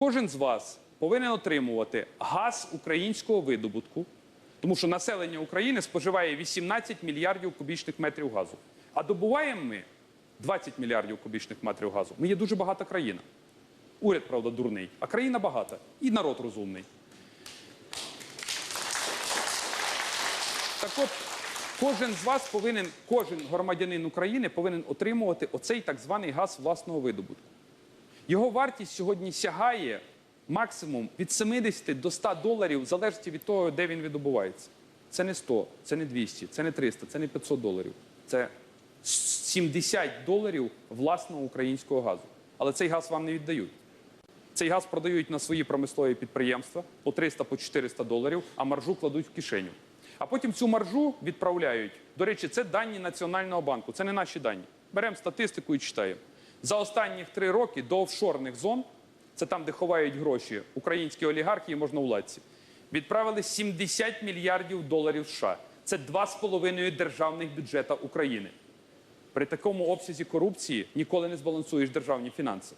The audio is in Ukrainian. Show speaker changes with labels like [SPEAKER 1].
[SPEAKER 1] Кожен з вас повинен отримувати газ українського видобутку, тому що населення України споживає 18 мільярдів кубічних метрів газу. А добуваємо ми 20 мільярдів кубічних метрів газу. Ми є дуже багата країна. Уряд, правда, дурний, а країна багата і народ розумний. Так от, кожен з вас повинен, кожен громадянин України повинен отримувати оцей так званий газ власного видобутку. Його вартість сьогодні сягає максимум від 70 до 100 доларів, в залежності від того, де він видобувається. Це не 100, це не 200, це не 300, це не 500 доларів. Це 70 доларів власного українського газу. Але цей газ вам не віддають. Цей газ продають на свої промислові підприємства по 300 по 400 доларів, а маржу кладуть в кишеню. А потім цю маржу відправляють. До речі, це дані Національного банку, це не наші дані. Беремо статистику і читаємо. За останні три роки до офшорних зон, це там, де ховають гроші українські олігархи і можновладці, відправили 70 мільярдів доларів США. Це 2,5 державних бюджета України. При такому обсязі корупції ніколи не збалансуєш державні фінанси.